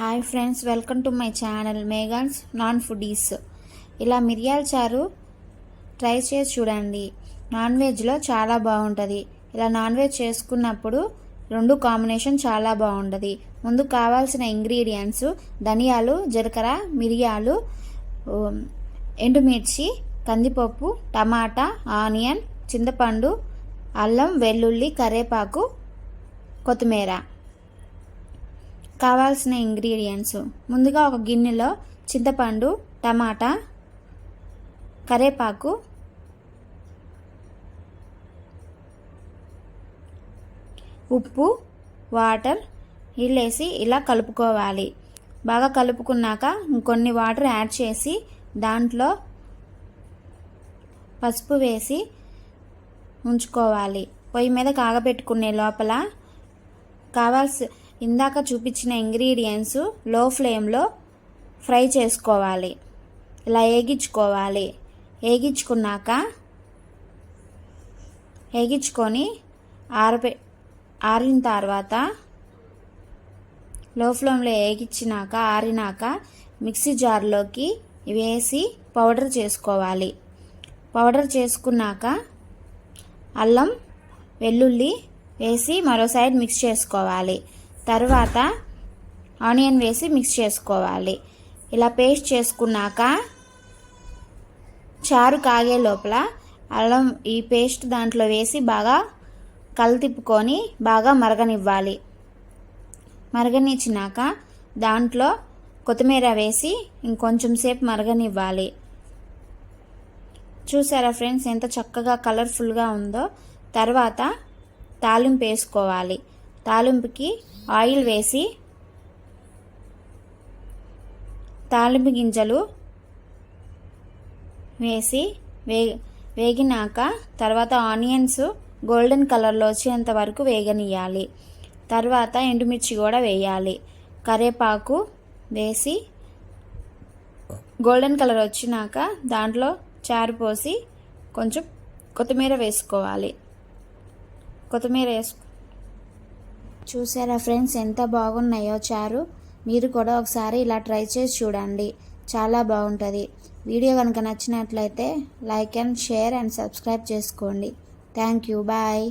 Hi friends welcome to my channel మేఘాన్స్ non foodies. ఇలా మిరియాల చారు ట్రై చేసి చూడండి. నాన్ వెజ్లో చాలా బాగుంటుంది. ఇలా నాన్ వెజ్ చేసుకున్నప్పుడు రెండు కాంబినేషన్ చాలా బాగుంటుంది. ముందు కావాల్సిన ఇంగ్రీడియంట్స్ ధనియాలు జీలకర్ర మిరియాలు ఎండుమిర్చి కందిపప్పు టమాటా ఆనియన్ చింతపండు అల్లం వెల్లుల్లి కరివేపాకు కొత్తిమీర. కావాల్సిన ఇంగ్రీడియంట్స్. ముందుగా ఒక గిన్నెలో చింతపండు టమాటా కరేపాకు ఉప్పు వాటర్ నీళ్ళేసి ఇలా కలుపుకోవాలి. బాగా కలుపుకున్నాక ఇంకొన్ని వాటర్ యాడ్ చేసి దాంట్లో పసుపు వేసి ఉంచుకోవాలి. పొయ్యి మీద కాగబెట్టుకునే లోపల కావాల్సి ఇందాక చూపించిన ఇంగ్రీడియంట్స్లో ఫ్లేమ్లో ఫ్రై చేసుకోవాలి. ఇలా వేగించుకోవాలి వేగించుకున్నాక వేగించుకొని ఆరిపే ఆరిన తర్వాత లో ఫ్లేమ్లో వేగించినాక ఆరినాక మిక్సీ జార్లోకి వేసి పౌడర్ చేసుకోవాలి. పౌడర్ చేసుకున్నాక అల్లం వెల్లుల్లి వేసి మరో సైడ్ మిక్స్ చేసుకోవాలి. తర్వాత ఆనియన్ వేసి మిక్స్ చేసుకోవాలి. ఇలా పేస్ట్ చేసుకున్నాక చారు కాగే లోపల అల్లం ఈ పేస్ట్ దాంట్లో వేసి బాగా కలతిప్పుకొని బాగా మరగనివ్వాలి. మరగనిచ్చినాక దాంట్లో కొత్తిమీర వేసి ఇంకొంచెం సేపు మరగనివ్వాలి. చూసారా ఫ్రెండ్స్ ఎంత చక్కగా కలర్ఫుల్గా ఉందో? తర్వాత తాలింపు వేసుకోవాలి. తాలింపుకి ఆయిల్ వేసి తాలింపు గింజలు వేసి వే వేగినాక తర్వాత ఆనియన్స్ గోల్డెన్ కలర్లో వచ్చేంత వరకు వేగనియాలి తర్వాత ఎండుమిర్చి కూడా వేయాలి. కరివేపాకు వేసి గోల్డెన్ కలర్ వచ్చినాక దాంట్లో చారు పోసి కొంచెం కొత్తిమీర వేసుకోవాలి. కొత్తిమీర వేసుకో చూసారా ఫ్రెండ్స్ ఎంత బాగున్నాయో చారు? మీరు కూడా ఒకసారి ఇలా ట్రై చేసి చూడండి. చాలా బాగుంటుంది. వీడియో కనుక నచ్చినట్లయితే like and share and subscribe చేసుకోండి. Thank you. బాయ్.